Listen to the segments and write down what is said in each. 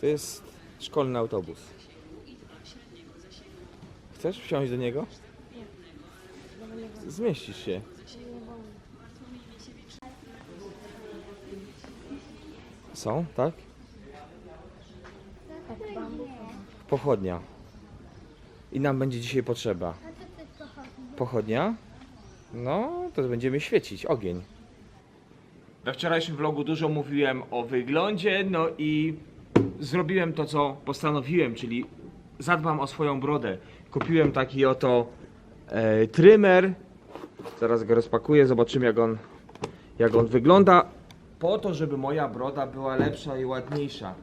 To jest szkolny autobus. Chcesz wsiąść do niego? Zmieścisz się. Są, tak? Pochodnia. I nam będzie dzisiaj potrzeba. Pochodnia? No, to będziemy świecić, ogień. We wczorajszym vlogu dużo mówiłem o wyglądzie, no i zrobiłem to, co postanowiłem, czyli zadbam o swoją brodę. Kupiłem taki oto e, trymer. Zaraz go rozpakuję, zobaczymy jak on, jak on wygląda. Po to, żeby moja broda była lepsza i ładniejsza.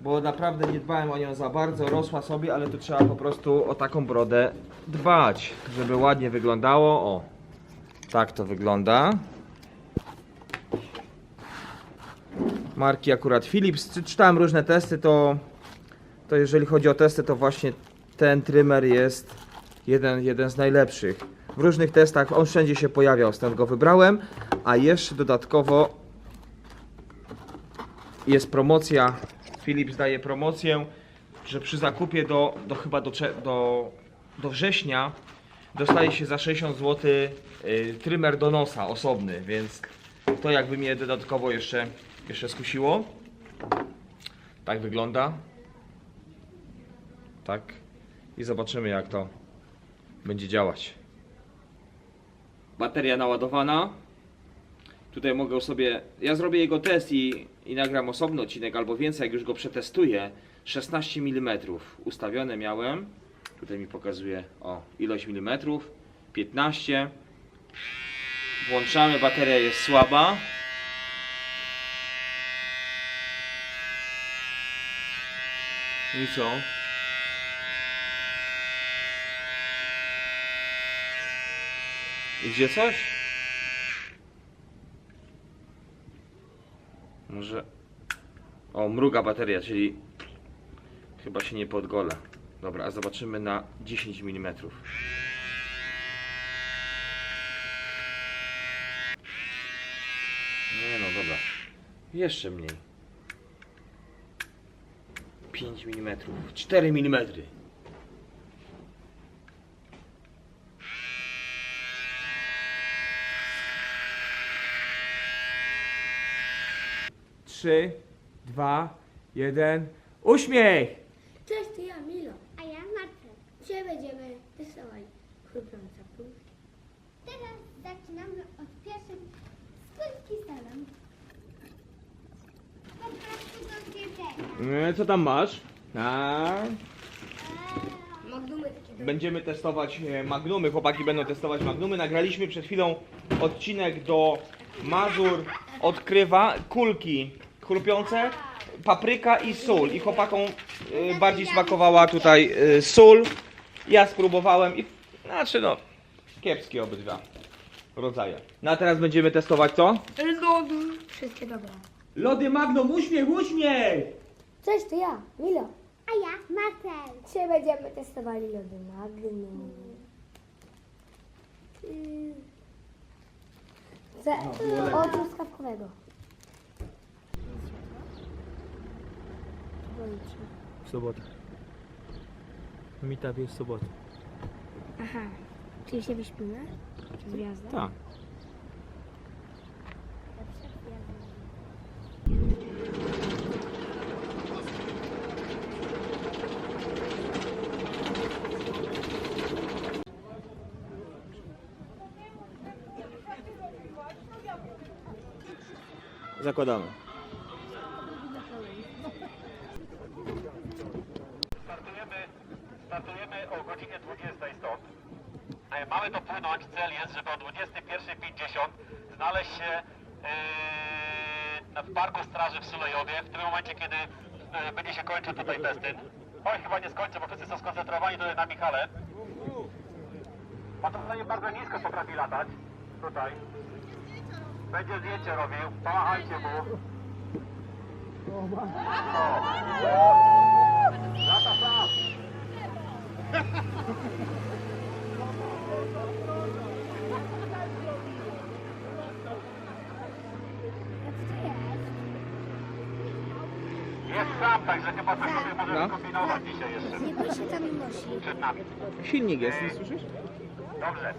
Bo naprawdę nie dbałem o nią za bardzo, rosła sobie, ale tu trzeba po prostu o taką brodę dbać, żeby ładnie wyglądało. O, tak to wygląda. Marki akurat Philips. Czy- Czytałem różne testy, to, to jeżeli chodzi o testy, to właśnie ten trymer jest jeden, jeden z najlepszych. W różnych testach on wszędzie się pojawiał, stąd go wybrałem, a jeszcze dodatkowo jest promocja. Philips daje promocję, że przy zakupie do, do chyba do, do, do września dostaje się za 60 zł y, trymer do nosa osobny, więc to jakby mnie dodatkowo jeszcze, jeszcze skusiło. Tak wygląda. Tak. I zobaczymy jak to będzie działać. Bateria naładowana. Tutaj mogę sobie. Ja zrobię jego test i, i nagram osobny odcinek albo więcej, jak już go przetestuję. 16 mm ustawione miałem. Tutaj mi pokazuje o ilość milimetrów. 15. Włączamy, bateria jest słaba. I co? Idzie coś? Może... O, mruga bateria, czyli chyba się nie podgolę. Dobra, a zobaczymy na 10 mm. Nie no, dobra. Jeszcze mniej. 5 mm. 4 mm. Trzy, dwa, jeden. Uśmiech! Cześć, to ja, Milo. A ja Marcel. Dzisiaj będziemy testować chrupiące płótki. Teraz zaczynamy od pierwszej skórki salon. Po prostu do zjedzenia. E, Co tam masz? A, Magnumy takie do... będziemy testować e, magnumy. Chłopaki będą testować magnumy. Nagraliśmy przed chwilą odcinek do Mazur odkrywa kulki chrupiące, papryka i sól. I chłopakom e, bardziej smakowała tutaj e, sól. Ja spróbowałem i znaczy no kiepskie obydwa rodzaje. No a teraz będziemy testować co? Lody. Wszystkie dobre. Lody Magnum, uśmiech, uśmiech! Cześć, to ja, Milo. A ja Marcel. Dzisiaj będziemy testowali lody Magnum. Mm. Ze, od truskawkowego. W sobotę. Meetup jest w sobotę. Aha. Czyli się wyśpimy? Z gwiazdą? Tak. Zakładamy. Startujemy, startujemy o godzinie 20 stąd. E, Mamy dopłynąć, cel jest, żeby o 21.50 znaleźć się yy, w parku straży w Sulejowie, w tym momencie, kiedy yy, będzie się kończył tutaj festyn. Oj, chyba nie skończę, bo wszyscy są skoncentrowani tutaj na Michale. Pan to bardzo nisko potrafi latać. Tutaj. Będzie zdjęcie robił. Pomachajcie mu. O. Lata sam. Jest sam także chyba coś sobie możemy No. kombinować dzisiaj jeszcze Nie bój się tam nosi. przed nami. Silnik jest, nie słyszysz? Dobrze.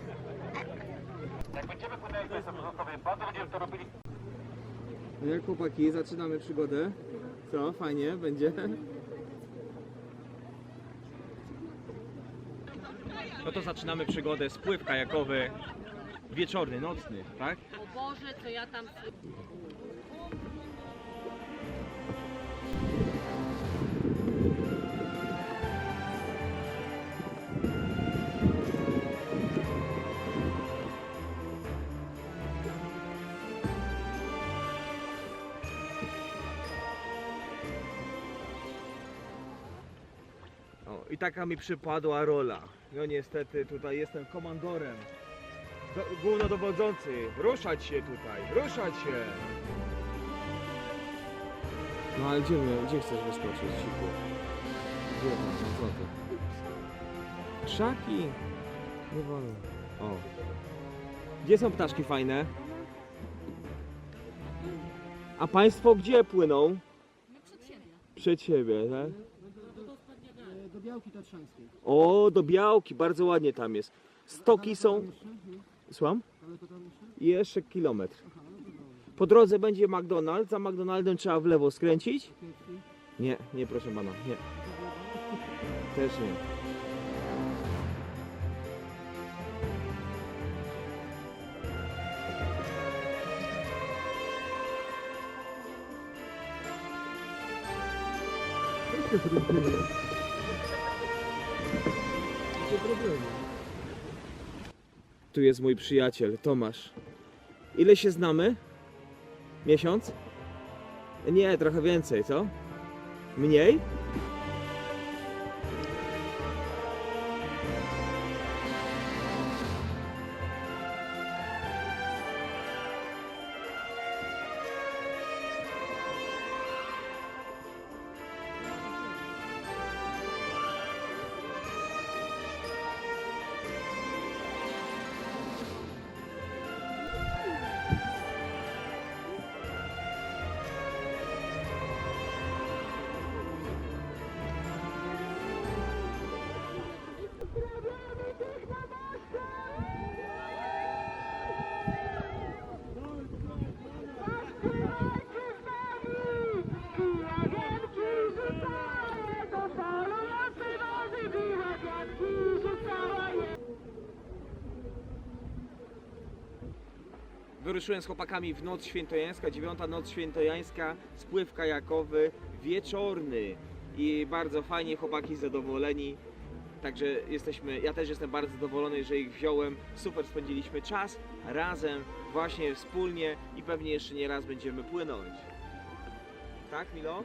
Jak będziemy płynęli Państwo wzrostowej, bardzo będziemy to robili Jak chłopaki, zaczynamy przygodę. Co, fajnie będzie? No to zaczynamy przygodę, spływ kajakowy, wieczorny, nocny, tak? O Boże, co ja tam... O, I taka mi przypadła rola. No niestety tutaj jestem komandorem. Do, głównodowodzący. Ruszać się tutaj, ruszać się! No ale gdzie, mnie, gdzie chcesz wyskoczyć, Siku? Gdzie tam, no co ty? Krzaki! Nie wolno. O. Gdzie są ptaszki fajne? A państwo gdzie płyną? Przed siebie. Przed siebie, tak? Do Białki Tatrzańskiej. O, do Białki, bardzo ładnie tam jest. Stoki są. Słucham? Jeszcze? Kilometr. Po drodze będzie McDonald's, za McDonaldem trzeba w lewo skręcić. Nie, nie proszę pana, nie. Też nie. Tu jest mój przyjaciel, Tomasz. Ile się znamy? Miesiąc? Nie, trochę więcej, co? Mniej? Wyruszyłem z chłopakami w noc świętojańska, dziewiąta noc świętojańska, spływ kajakowy, wieczorny i bardzo fajnie, chłopaki zadowoleni. Także jesteśmy, ja też jestem bardzo zadowolony, że ich wziąłem. Super spędziliśmy czas razem, właśnie wspólnie i pewnie jeszcze nie raz będziemy płynąć. Tak, Milo?